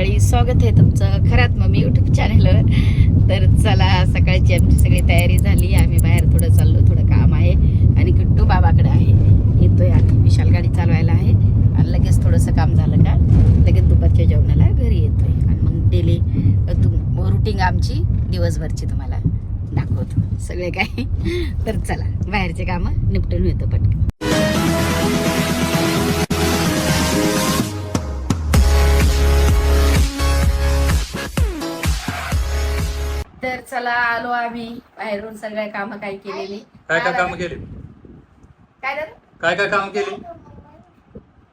मंडळी स्वागत आहे तुमचं खरात मम्मी युट्यूब चॅनलवर तर चला सकाळची आमची सगळी तयारी झाली. आम्ही बाहेर थोडं चाललो थोडं काम आहे. आणि किट्टू बाबाकडे आहे. येतोय आम्ही. विशाल गाडी चालवायला आहे. आणि लगेच थोडंसं काम झालं का लगेच दुपारच्या जेवणाला घरी येतोय. आणि मग डेली तुम रुटीन आमची दिवसभरची तुम्हाला दाखवतो. सगळे काय? तर चला बाहेरचे कामं निपटून येतो पटकन. तर चला आलो आम्ही बाहेरून सगळे काम काय केलेली काय काय काम केली? काय झालं काय काय काम केली?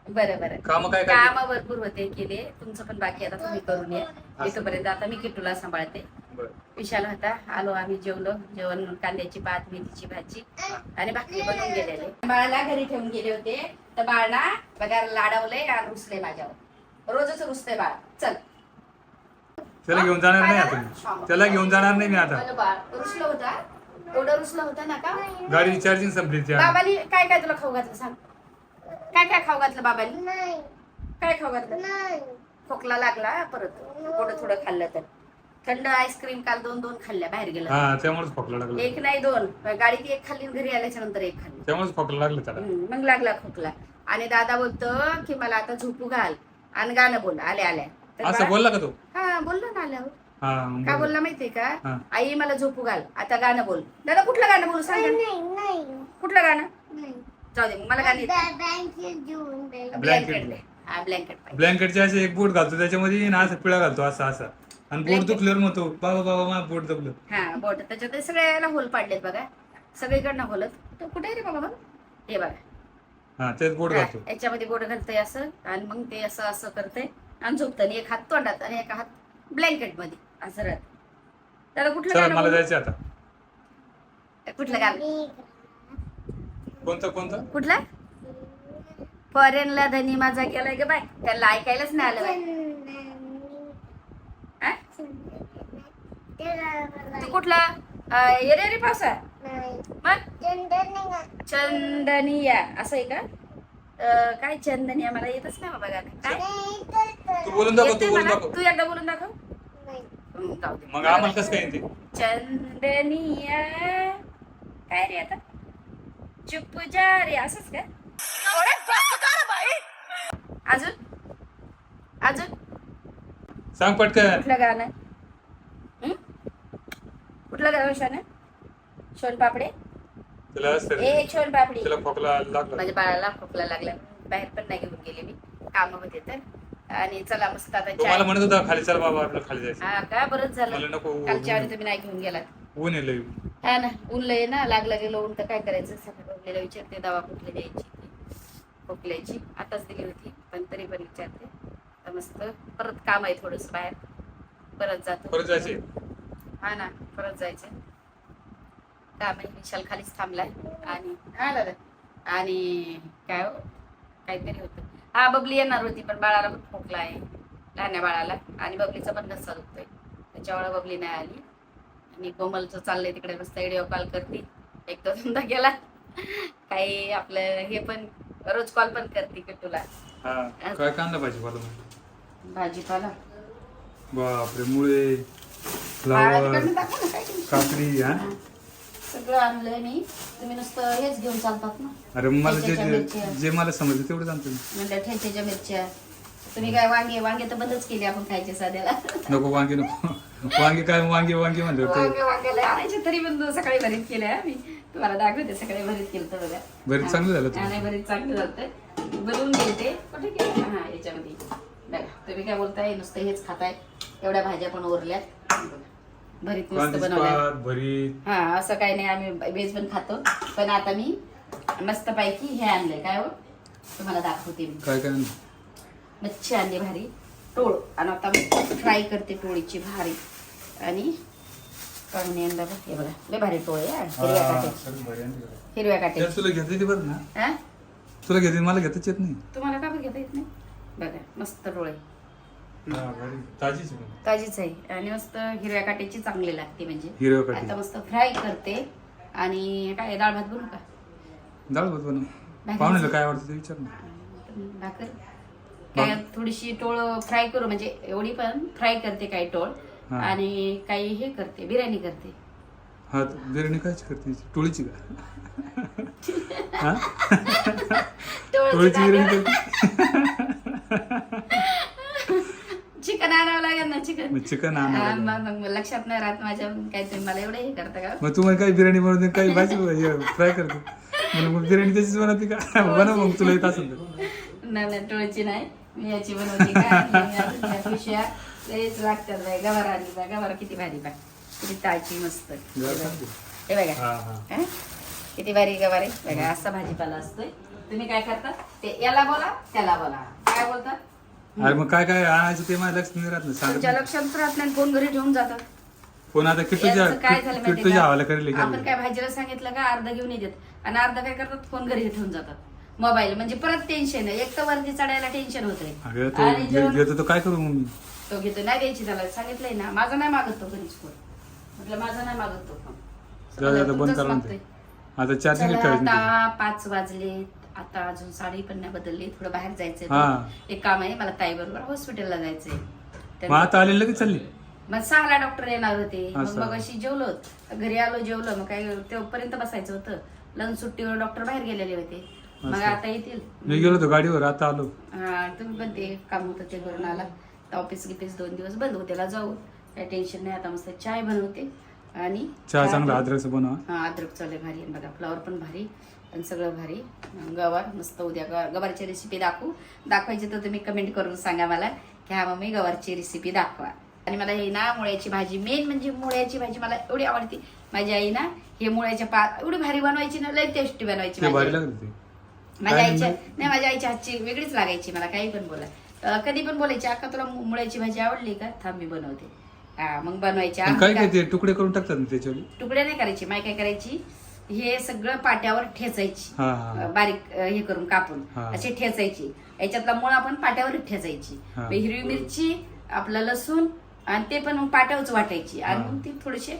बरं बरं. काम काय काय काम भरपूर होते केले. तुमचं पण बाकी आता तुम्ही करून या. इथपर्यंत आता मी किट्टूला सांभाळते? बरं. विशाल होता. आलो आम्ही जेवलो. जेवण कांद्याची भात मेथीची भाजी आणि भाकरी बनवून गेलेले. बाळाला घरी ठेवून गेले होते. तर बाळना बघा लाडवलंय आणि रुसले माझ्यावर. रोजच रुसते बाळ. चल. त्याला घेऊन जाणार नाही आता मी. त्याला घेऊन जाणार नाही मी आता. रुसलं होता एवढं रुसलं होतं ना का? गाडी चार्जिंग संपली त्या. बाबानी काय काय तुला खाऊ घातलं सांग? काय काय खाऊ घातलं बाबानी काय खाऊ घातलं? खोकला लागला परत थोडं थोडं खाल्लं तर. थंड आईस्क्रीम काल दोन दोन खाल्ल्या बाहेर गेला. हा त्यामुळेच खोकला लागला. एक नाही दोन. गाडीत एक खाल्ली घरी आल्याच्यानंतर एक खाल्ली. त्यामुळेच खोकला लागलं त्याला. हम्म, मग लागला खोकला. आणि दादा बोलतो की मला आता झोपू घाल. आणि गाणं बोल आल्या आल्या. असं बोलला का तो? हा बोललो ना आल्यावर. हा काय बरं. बोलला माहितीये का? हा. आई मला झोपू घाल आता गाणं बोल. दादा कुठलं गाणं बोलू सांग ना. कुठलं गाणं? जाऊ दे मग मला गाणं Blanket. ब्लँकेट हा ब्लँकेट पाहिजे. ब्लँकेटचे असे एक बोट घालतो त्याच्यामध्ये ना असं पिळा घालतो असं असं. आणि बोट Blanket. दुखल्यावर म्हणतो बाबा बाबा माझं बोट दुखलं. हा बोट. त्याच्यात सगळ्याला होल पाडलेत बघा. सगळीकडनं होलत. तो कुठे आहे रे बाबा? बघ हे बघा. हा तेच बोट हा, घालतो. याच्यामध्ये बोट घालतंय असं आणि मग ते असं असं करतंय. आणि झोपतं आणि एक हात तोंडात आणि एक हात ब्लँकेटमध्ये. असं राहत. त्याला कुठलं गाणं मला? जायचं आता. कुठलं गाणं? कोणतं कोणतं? कुठला? फॉरेनला धनी माझा केलाय ग बाय. त्याला ऐकायलाच नाही आलं बाय. हा? तू कुठला? अं, येरे रे पावसा. मग? चंदनिया. असं आहे का? अं, काय चंदनिया? मला येतच नाही बाबा गाणं. काय तू बोलून दाखव येतंय तू बोलून मला. दाखव. तू एकदा बोलून दाखव. जाऊ दे. मग आम्हाला कसं काय येते? चंदनिया. काय रे आता? चुप जा रे असंच का अजून? अजून? सांग पटकन. कुठलं गाणं? हं? कुठलं गाणं शान? शोन पापडे? त्याला असं ए शोन पापडी. त्याला खोकला लागला. माझ्या बाळाला खोकला लागला. बाहेर पण नाही घेऊन गेले मी. काम होते तर. आणि चला मस्त आता तो मला चाय. म्हणत होता खाली चल बाबा आपलं खाली जायचं. हा का? बरंच मला झालं नको कालच्या वेळी तुम्ही नाही घेऊन गेला ऊन येलं हा ना ऊन लय ना. लागलं गेलं ऊन तर काय करायचं? सकाळी विचारते दवा कुठली द्यायची? खोकल्याची. आताच दिली होती पण तरी पण विचारते. तर मस्त. परत काम आहे थोडस बाहेर. परत जातो. परत जायचे हा ना परत जायचं काम आहे विशाल खालीच थांबलाय. आणि हा दादा. आणि काय हो? काहीतरी होतं. हा बबली येणार होती पण बाळाला पण खोकला आहे लहान्या बाळाला. आणि बबलीचा पण घसा दुखतोय. त्याच्यामुळे बबली नाही आली. आणि कोमलचं चाललंय तिकडे मस्त व्हिडिओ कॉल करते. एक दोन दोनदा गेला काही आपलं हे पण रोज कॉल पण करते की तुला हा काय कांदा भाजी पाला भाजीपाला. बापरे मुळे. काकडी हा. सगळं आणलंय मी. तुम्ही नुसतं हेच घेऊन चालतात ना. अरे मला जे ठेच्याच्या मिरच्या. जे मला समजलं तेवढं सांगतो मी. म्हणलं ठेच्याच्या मिरच्या. तुम्ही काय वांगे वांगे तर बंदच केले आपण खायचे सध्याला. नको वांगे नको. वांगे काय वांगे वांगे म्हणलं होतं. आणायचे तरी पण सकाळी भरीत केले हा मी तुम्हाला दाखवते सकाळी भरीत केलं तर बघा. बरं चांगलं झालं नाही भरीत चांगलं झालं बनवून गेलते कुठे केलं हा याच्यामध्ये. बघा तुम्ही काय बोलताय? नुसतं हेच खाताय. एवढ्या भाज्या पण उरल्यात बघा. भरीत मस्त पात भरीत. हा असं काही नाही आम्ही व्हेज पण खातो. पण आता मी मस्त पैकी हे आणलंय. काय हो? तुम्हाला दाखवते मी. काय काय आणलं? मच्छी आणली भारी. टोळ. आणि आता मी फ्राय करते टोळीची भारी. आणि काढून आणलं बघ हे बघा. लय भारी टोळ आहे हा, हिरव्या हा, काट्याची सगळं भारी आणलं जरा. हिरव्या त्यात काट्याची तुला घेतली बरं ना? हा? तुला घेतली मला घेताच येत नाही. तुम्हाला का बरं घेता येत नाही? बघा मस्त टोळ आहे. ताजीच आहे. ताजीच आहे. आणि मस्त हिरव्या काट्याची चांगली लागते म्हणजे. हिरव्या आता मस्त फ्राय करते. आणि काय डाळ भात बनवू का? डाळ भात बनव. पाहुण्याला काय आवडतं ते विचार ना. भाकर? काय थोडीशी टोळ फ्राय करू म्हणजे एवढी पण फ्राय करते काही टोळ. हा. आणि काही हे करते बिर्याणी करते. हा तर बिर्याणी कायची करते? टोळीची का? हा? टोळची बिर्याणी करते? चिकन आणावं लागेल ना चिकन. मग चिकन हा, आणा मग मग लक्षात नाही राहत माझ्या काय तुम्ही मला एवढं हे करता का? मग तुम्हाला काही बिर्याणी बनवते काही भाजी फ्राय करते म्हणून मग बिर्याणी त्याचीच बनवते का? बनव मग तुला येत असेल तर. नाही नाही टोळची नाही. मी याची बनवते पिशव्या लयच लागतात बाय गवार आली बाय गवार किती भारी बाय किती ताजी मस्त. गवार. हे बघा. हा हा. हा? किती भारी गवार आहे. बघा असा भाजीपाला असतोय. तुम्ही काय करता? ते याला बोला त्याला बोला. काय बोलतात अरे मग काय काय? आणायचं ते माझ्या लक्ष नाही राहत ना. सांगत तुमच्या नाही. लक्षात राहत नाही कोण घरी ठेवून जातात फोन आता किट्टूच्या याचं काय झालं माहिती किट्टूच्या हवाला करेल आपण काय भाजीला सांगितलं का? अर्धा घेऊन येतात. आणि अर्धा काय करतात? फोन घरी ठेवून जातात? मोबाईल. म्हणजे परत टेन्शन आहे एक तर वरती चढायला टेन्शन होतंय अगं तो आणि घे- जेवण घेतो तो काय करू मग मी? तो घेतो. नाही द्यायची त्याला. सांगितलंय ना. माझा नाही मागत तो कधीच फोन म्हटलं माझा नाही मागत तो फोन जाऊ दे, आता बंद तुमचाच करा मागतोय. म्हणते आता चार्जिंग चला ठेवायचं नाही आता पाच वाजले. आता अजून साडी पण नाही बदलली थोडं बाहेर जायचंय हा. एक काम आहे मला ताई बरोबर हॉस्पिटलला जायचंय. मग तर- आता आलेलं लगेच चालली? मग सहाला डॉक्टर येणार होते. मग असं. मग अशी जेवलो घरी आलो जेवलो. मग काय तेव्हापर्यंत बसायचं होतं. लंच सुट्टीवर डॉक्टर बाहेर गेलेले होते. मग असं. आता येतील. मी गेलो होतो गाडीवर आता आलो. हा, तुम्ही पण ते काम होतं ते करून आला. ऑफिस गिफिस दोन दिवस बंद होते जाऊ. काय टेन्शन नाही आता मस्त चाय बनवते. आणि चहा चांगला अद्रकचं बनवा. हा अद्रक चालू भारी आहे बघा फ्लावर पण भारी. आणि सगळं भारी. गवार मस्त उद्या ग- गवारची रेसिपी दाखवू. दाखवायची तर तुम्ही कमेंट करून सांगा मला. की हा मम्मी गवारची रेसिपी दाखवा. आणि मला हे ना मुळ्याची भाजी मेन म्हणजे मुळ्याची भाजी मला एवढी आवडती. माझी आई ना हे मुळ्याच्या पा एवढी भारी बनवायची ना लय टेस्टी बनवायची माझ्या आईच्या? नाही. माझ्या आईच्या हातची वेगळीच लागायची मला काही पण बोला. कधी पण बोलायची अक्का तुला मुळ्याची भाजी आवडली का? थांब मी बनवते. हा मग बनवायची काय काय तुकडे करून टाकतात त्याच्यावर? तुकडे नाही करायची माय काय करायची? हे सगळं पाट्यावर ठेचायची. हा हा. अं, बारीक अं, हे करून कापून. हा. अशी ठेचायची. याच्यातला मूळ आपण पाट्यावर ठेचायची. हा. मग हिरवी मिरची आपलं लसूण आणि ते पण मग पाट्यावरच वाटायची. आणि हा. मग ती थोडीशी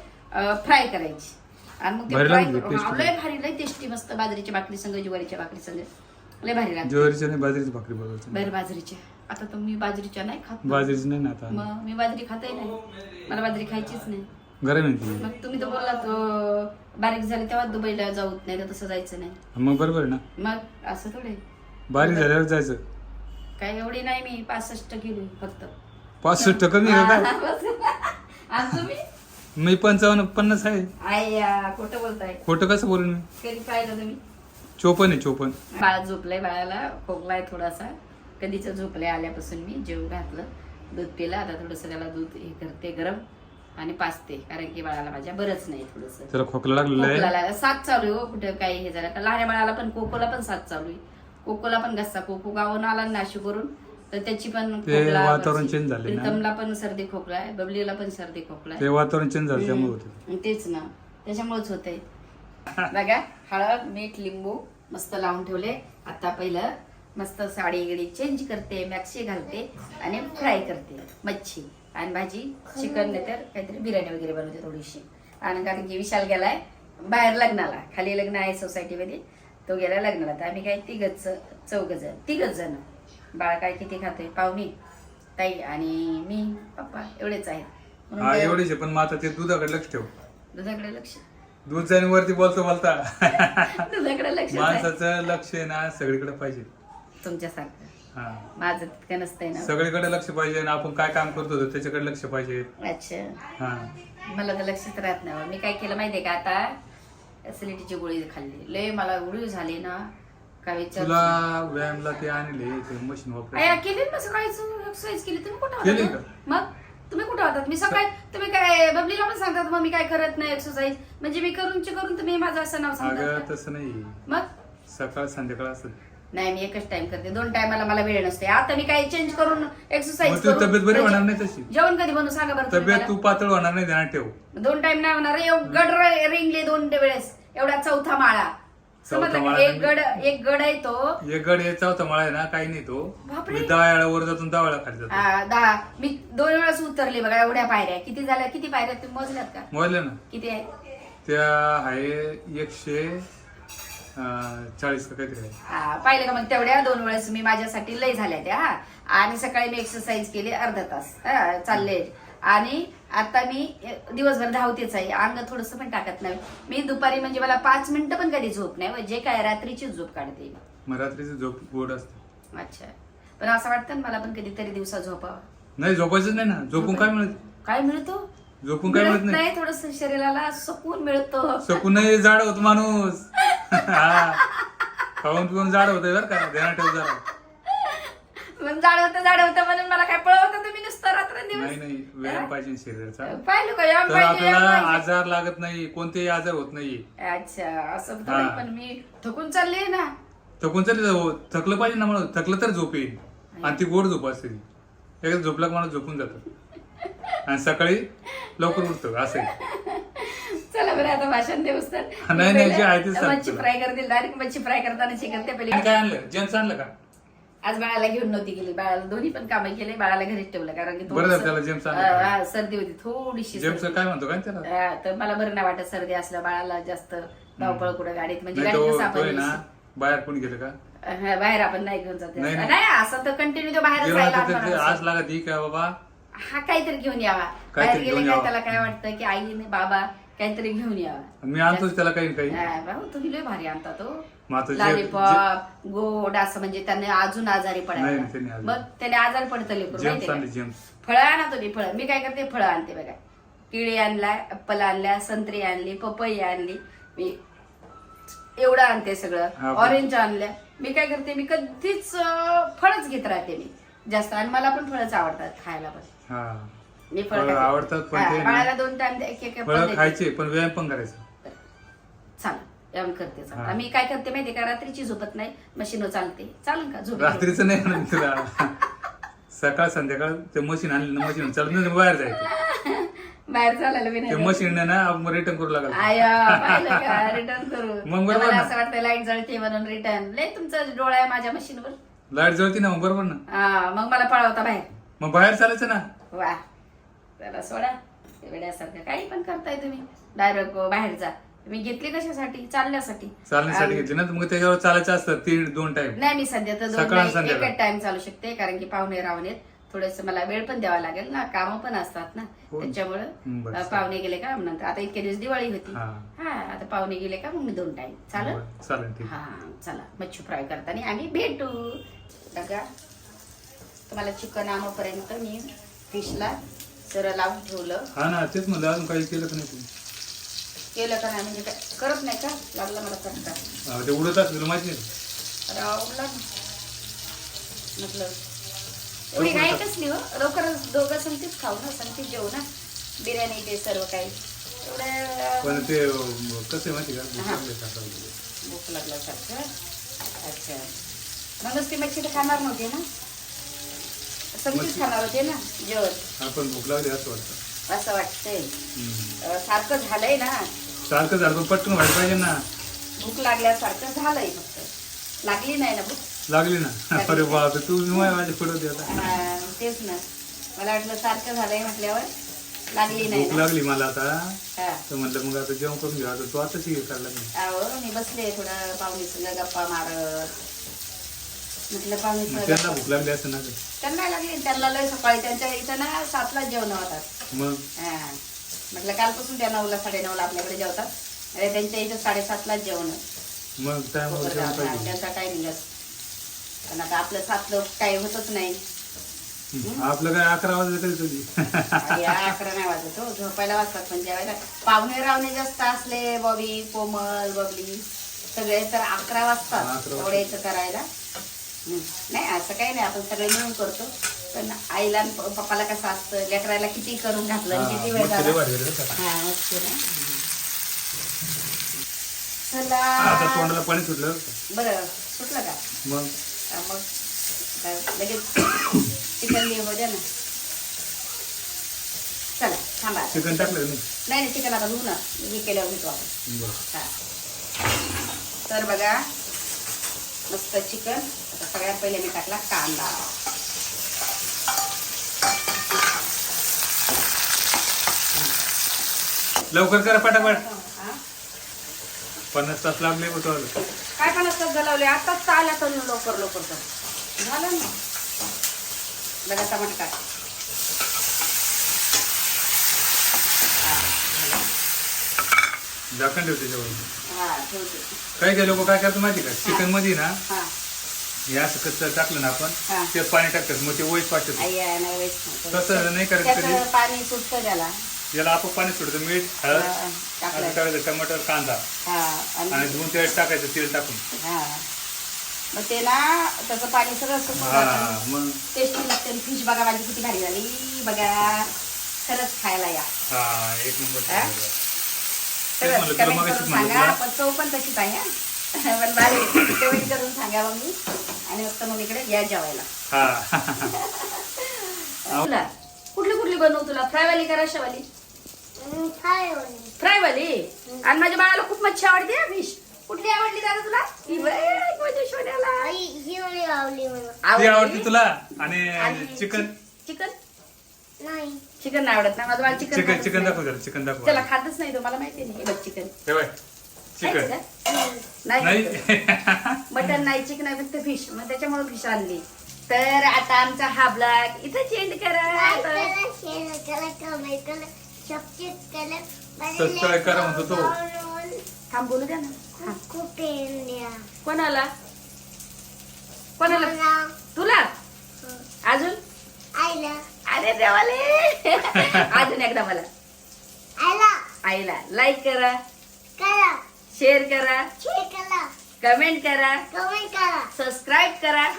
फ्राय करायची. आणि मग ते भारी फ्राय लागते, करून tasty लय भारी लय टेस्टी मस्त बाजरीच्या भाकरी संग ज्वारीच्या भाकरी संग. लय भारी लागते. ज्वारीच्या नाही बाजरीची भाकरी बनवायची. बरं बाजरीच्या आता तर मी बाजरीच्या नाही खात. ना. बाजरीची नाही ना आता. मग मी बाजरी खातही नाही. मला बाजरी खायचीच नाही. गरम आहे ती मग तुम्ही तर बोललात बारीक झाले तेव्हा दुबईला जाऊ नाही तर तसं जायचं नाही. मग बरोबर आहे ना. मग असं थोडे बारीक झाल्यावर जायचं. काय एवढी नाही मी पासष्ट किलो फक्त. पासष्ट कमी आहे का? काय आणि तुम्ही? मी पंचावन्न पन्नास आहे. आय खोटं बोलताय. खोटं कसं बोलून मी? कधी पाहिलं तुम्ही? चोपन आहे चोपन बाळ झोपलंय बाळाला खोकलाय थोडासा. कधीच झोपलंय आल्यापासून मी जेव घातलं. दूध पिलं आता थोडस त्याला दूध हे करते गरम. आणि पाचते कारण की बाळाला माझ्या बरंच नाही थोडस. त्याला खोकला लागलेला आहे? साथ चालू आहे हो कुठं काही हे झालं लहान बाळाला पण कोकोला पण साथ चालू आहे. कोकोला पण घसा. कोको गावून आला नाशिक करून तर त्याची पण ते खोकला वातावरण change झाले ना. प्रीतमला पण सर्दी खोकला आहे. बबलीला पण सर्दी खोकला आहे. ते वातावरण चेंज झालं त्यामुळे होतं. तेच ना. त्याच्यामुळेच होतंय. बघा हळद मीठ लिंबू मस्त लावून ठेवले. आता पहिलं मस्त साडी गिडी चेंज करते मॅक्सी घालते आणि फ्राय करते. मच्छी. आणि भाजी चिकन नाही तर काहीतरी बिर्याणी वगैरे बनवते थोडीशी. आणि कारण की विशाल गेलाय बाहेर लग्नाला. खाली लग्न आहे सोसायटीमध्ये तो गेला लग्नाला. तर आम्ही काय तिघच चौघ जण तिघच जण. बाळ काय किती खातोय? पाहुणी ताई आणि मी पप्पा एवढेच हा ते- एवढीच आहे. पण मग आता ते दुधाकडे लक्ष ठेव. दुधाकडे लक्ष? दूध जाईन वरती बोलतो बोलता. तुझ्याकडे लक्ष आहे. माणसाचं लक्ष आहे ना सगळीकडे पाहिजे. तुमच्यासारखं. माझं तितकं नसतंय ना. सगळीकडे लक्ष पाहिजे आणि आपण काय काम करतो त्याच्याकडे लक्ष पाहिजे. अच्छा. हा. मला तर लक्षच राहत नाही. मी काय केलं माहितीये का आता? ऍसिडिटीची गोळी खाल्ली. लय मला उडी झाली ना. काय विचार तुला व्यायामला ते आणले ते मशीन केली ना सकाळी एक्सरसाइज केली. तुम्ही कुठं केली होतात? मग? तुम्ही कुठं होतात मी सकाळी तुम्ही काय बबलीला पण सांगतात मग मी काय करत नाही एक्सरसाइज म्हणजे मी करूनची करून तुम्ही माझं असं नाव सांगतात अगं का? तसं नाही मग? सकाळ संध्याकाळ असत नाही मी एकच टाइम करते. दोन टायमाला मला वेळ नसते. आता मी काय चेंज करून मग एक्सरसाइज तुझी तब्येत बरी होणार नाही तशी. जेवण कधी बनवू? सांगा बरं तुम्ही तब्येत मला. तू पातळ होणार नाही ध्यानात ठेव. दोन टाइम नाही होणार. एव- गड र- रिंगले दोन वेळेस. एवढा चौथा माळा. चौथा समजलं का? माळा एक. गड एक गड आहे तो. एक गड होता मला आहे ना? काही नाही तो. बापरे. मी दहा वेळा वर जातून दहा वेळा खाली जातो. आ, दहा. मी दोन वेळेस उतरले बघा एवढ्या पायऱ्या. किती झाल्या? किती पायऱ्या? तुम्ही मोजल्यात का? मोजले ना. किती आहे? त्या आहे एकशे चाळीस का काहीतरी आहे. पाहिलं का मग तेवढ्या दोन वेळेस मी माझ्यासाठी लय झाल्या त्या हा. आणि सकाळी मी एक्सरसाइज केली अर्धा तास हा, चालले. आणि आता मी अ, दिवसभर धावतेच आहे अंग थोडस पण टाकत नाही. मी दुपारी म्हणजे मला पाच मिनिटं पण कधी झोप नाही जे काय रात्रीची झोप काढते. मग रात्रीची झोप गोड असते. अच्छा. पण असं वाटतं ना मला पण कधीतरी दिवसा झोपावं. नाही झोपायचंच नाही ना. झोपून काय मिळत? काय मिळतो? झोपून काय मिळत नाही? नाही थोडस शरीराला सुकून मिळतो. सकून नाही जाड होत माणूस. हा. खाऊन पिऊन जाड होत बरं का ध्यानात ठेव जरा. मग जाडवतं जाडवतं म्हणून मला काय पळवतं तुम्ही नुसतं रात्र नाही नाही व्यायाम पाहिजे शरीराचा. पाहिलं का तर पाहिजे, आपल्याला पाहिजे. आजार लागत नाही कोणतेही आजार होत नाही. अच्छा असं हा. पण मी थकून चालले ना. थकून तरी जाऊ थकलं पाहिजे ना मला थकलं तर झोप येईल. आणि ती गोड झोप असते ती. एकदा झोपला का माणूस झोपून जातो. आणि सकाळी लवकर उठतो असं आहे. चला बरं आता भाषण देऊस तर नाही, नाही, जे आहे ते सांग मच्छी तुला. फ्राय करतील डायरेक्ट मच्छी फ्राय करताना चिकन ते आणि पहिले काय आणलं जेम्स आणलं का आज बाळाला घेऊन नव्हती गेली बाळाला दोन्ही पण कामं केले बाळाला घरीच ठेवलं कारण की बरं झालं त्याला जेम्स आणलं? हा, सर्दी होती थोडीशी जेम्स सर्दी. काय म्हणतो काय त्याला हा, तर मला बरं नाही वाटत सर्दी असलं बाळाला जास्त धावपळ कुठं गाडीत म्हणजे नाही गाडीत तो कसं तो आहे आपण ना बाहेर कोण गेलं का हा, बाहेर आपण नाही घेऊन जाते नाही, नाही. नाही असं तर कंटिन्यू तो बाहेरच राहिला ते- ते आज लागत ही काय बाबा हा काहीतरी घेऊन यावा. काहीतरी बाहेर गेले घेऊन काय यावा. त्याला काय वाटतं की आईने बाबा काहीतरी घेऊन यावा. मी आणतोच त्याला काही काही. हा, भाऊ तुम्ही लय भारी आणता तो. मग आता जे- लॉलीपॉप गोड असं म्हणजे त्याने अजून आजारी नाही, नाही, त्याने पडायला. मग त्याने आजारी पडतं लेकरू जेम्स माहितीये आणले का? जेम्स. फळं आणा तुम्ही फळं. मी काय करते फळं आणते बघा. केळी आणलाय ऍपल आणल्या संत्री आणली पपई आणली. मी एवढं आणते हा, सगळं ऑरेंज आणल्या. मी काय करते मी कधीच अं, फळच घेत राहते मी. जास्त. आणि मला पण फळच आवडतात खायला पण. हा. मी फळ फळं खाते. आवडतात, पण हा, ते ना- बाळाला दोन टाइम एक एक फळं. खायचे पण व्यायाम पण करायचा. चालेल. व्यायाम करते चालेल. हा. मी काय करते माहितीये का? रात्रीची झोपत नाही. मशीन चालते. चालेल का? झोप रात्रीचं नाही आणलं तुला. सकाळ संध्याकाळ ते मशीन आणलं मशीन चालत नाही बाहेर जायचं. बाहेर चालायला ते नाही मशीन ना रिटर्न करू लागल. आया पाहिलं का? रिटर्न करू. मग बरोबर मला ना. असं वाटतं लाइट जळते म्हणून रिटर्न लय तुमचा डोळा आहे माझ्या मशीनवर. लाइट जळती ना मग बरोबर ना. हा मग मला पळवता बाहेर. मग बाहेर चालायचं ना. वा. त्याला सोडा. ते वेड्यासारखं काही पण करताय तुम्ही. डायरेक्ट बाहेर जा. तुम्ही घेतली कशासाठी? चालण्यासाठी. चालण्यासाठी घेतली ना मग त्याच्यावर चालायचं असतं तीन दोन टाइम नाही मी सध्या तर दोन. एकच टाइम चालू शकते कारण की पाहुणे रावणे थोडस मला वेळ पण द्यावा लागेल ना कामं पण असतात ना. हो. त्याच्यामुळं पाहुणे गेले का नंतर? आता इतके दिवस दिवाळी होती. हा. आता पाहुणे गेले का मग मी दोन टाइम ठीक. हा चला. मच्छी फ्राय करताना आम्ही भेटू. बघा तुम्हाला चिकन आणोपर्यंत मी फिशला सर लावून ठेवलं. हा ना तेच म्हणलं अजून काही केलं का नाही तुम्ही केलं का नाही म्हणजे काय करत नाही का? लागलं मला चटका हा, ते उडत असलं माहिती नाही रावला म्हटलं एवढी घाई कसली हो. दोघं संगतीच खाऊ ना संगतीच जेवू ना. बिर्याणी ते सर्व काही. एवढं पण ते अं, कसं आहे माहिती का? लागली? भूक लागल्यासारखं. अच्छा. म्हणूनच ती मच्छी तर खाणार नव्हती ना? मच्छी- खाणार होते ना? जेवण आपण भूक लागली असं वाटतं. असं वाटतंय. हम्म. अं, सारखं झालंय ना? सारखं झालं पण पटकन व्हायला पाहिजे ना. भूक लागल्यासारखं झालंय फक्त. लागली नाही ना भूक? लागली ना. अरे बाप तू माझ्या माझ्या पुढे हा, तेच ना. मला वाटलं सारखं झालंय म्हटल्यावर लागली नाही भूक ना. लागली मला आता. हा. तर म्हणलं मग आता जेवण करून घ्या आता तू आताच हे करायला लागली. अहो मी बसले थोडं पाहुणे गप्पा मारत. म्हटलं पाहुणे मग त्यांना भूक लागली असं ना गं. त्यांना लागली त्यांना लय सकाळी. त्यांच्या इथं ना सातला जेवण होतात. मग? हा. म्हटलं कालपासून त्या नऊला साडेनऊला आपल्याकडे जेवतात. अरे त्यांच्या इथं साडेसातलाच जेवण. मग टायमावर जेवण पाहिजे त्यांचा टायमिंगच पण आता आपलं सातलं काही होतच नाही. आपलं काय अकरा वाजले तरी तुझी. अकरा नाही वाजत हो. झोपायला वाजतात पण जेवायला. पाहुणे रावणे जास्त असले बॉबी कोमल बबली सगळे तर अकरा वाजतात. एवढ्याचं करायला. हं. नाही असं काही नाही. आपण सगळे मिळून करतो. पण आईला आणि प- पप्पाला कसं असतं लेकरायला किती करून घातलं आणि किती वेळ झाला. का. हा ना. चला. आता तोंडाला पाणी सुटलं. बरं का. सुटलं का? मग? मग काय लगेच चिकन हो द्या ना. चला थांबा आता. चिकन टाकलं का नाही नाही नाही चिकन आता ना. हे केल्यावर घेतो आपण. बरं. हा. तर बघा मस्त चिकन. आता सगळ्यात पहिले मी टाकला कांदा. लवकर करा पटापट. हा. पन्नास तास लागले होतो काय पण असतात गलावले आताच आल्या तर लवकर लवकर कर. झालं ना? बघा टमाटर. झाकण हा ठेवते. काय काय लोक काय करतात माहिती का? चिकनमध्ये ना हा. हे असं कच्चं टाकलं ना हा. आपण ते पाणी टाकतात मग ते वैस पाठवत आई आहे ना waste नको. तसं नाही करायचं त्याचं कधी. पाणी सुटतं त्याला. याला आपण पाणी सोडतो मीठ हळद हा, टाकायचं. टमाटर कांदा. हा आणि आणि धुवून टाकायचं तेल टाकून. हा. मग ते ना त्याचं पाणी सगळं हा. मग. टेस्टी लागते फिश बघा माझी किती भारी झाली. बघा खरंच खायला या. हा एक नंबर हा? तेच म्हणलं, खरंच तुला कमेंट मगाशीच करून म्हणलं सांगा तुला. पण चव पण तशीच आहे हा. पण भारी कमेंट करून सांगा मग मी. आणि मग मग इकडे या जेवायला. हा. तुला कुठली कुठली बनवू तुला? फ्रायवाली का रशावाली फ्रायवाली आणि माझ्या बाळाला खूप मच्छी आवडते फिश. कुठली आवडली दादा तुला? ही बघ, माझ्या सोन्याला ती आवडते तुला? आणि आणि चिकन? चिकन? चिकन नाही आवडत ना? माझं बाळ चिकन चिकन चिकन नाही. दाखव जरा चिकन दाखव. त्याला खातच नाही तो मला माहिती नाही हे बघ चिकन. हे चिकन. नाही नाही. मटन नाही चिकन नाही फक्त फिश. मग त्याच्यामुळे फिश आणली. तर आता आमचा हा ब्लॉग इथं चेंज करा. Subscribe करा म्हणतो तो. थांब बोलू द्या ना. हा. खूप कोणाला? कोणाला? तुला? अजून? आईला. अरे देवाले! अजून एकदा मला आईला. आईला लाईक करा. करा. शेअर करा. शेअर करा. कमेंट करा. कमेंट करा. सबस्क्राईब करा.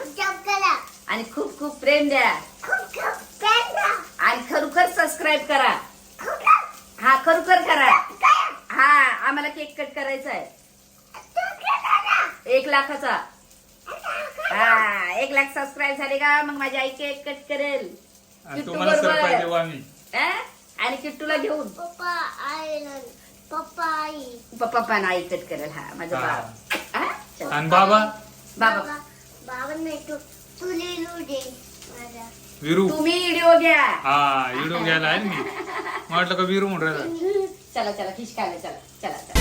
करा. आणि खूप खूप प्रेम द्या. खूप खूप प्रेम द्या. आणि खरोखर सबस्क्राईब करा. हा खरोखर करा करा. हा आम्हाला केक कट करायचा आहे. एक लाखाचा. हा एक लाख सबस्क्राईब झाले का? मग माझी आई केक कट करेल. आणि किट्टू तुम्हाला सरप्राईज बरोबर. आम्ही. हा? आणि किट्टूला घेऊन. पप्पा पप्पा आई. पप्पा पण आई कट करेल. हा माझा हा. बाप. हा? चल. आणि बाबा? बाबा. बाबा नाही तू तू लिहिलू दे माझा. विरू. तुम्ही व्हिडिओ घ्या. हा विरू घ्यायला आहे ना मी. म्हटलं का विरू म्हणून राहिला. चला चला फिश खायला चला चला चला.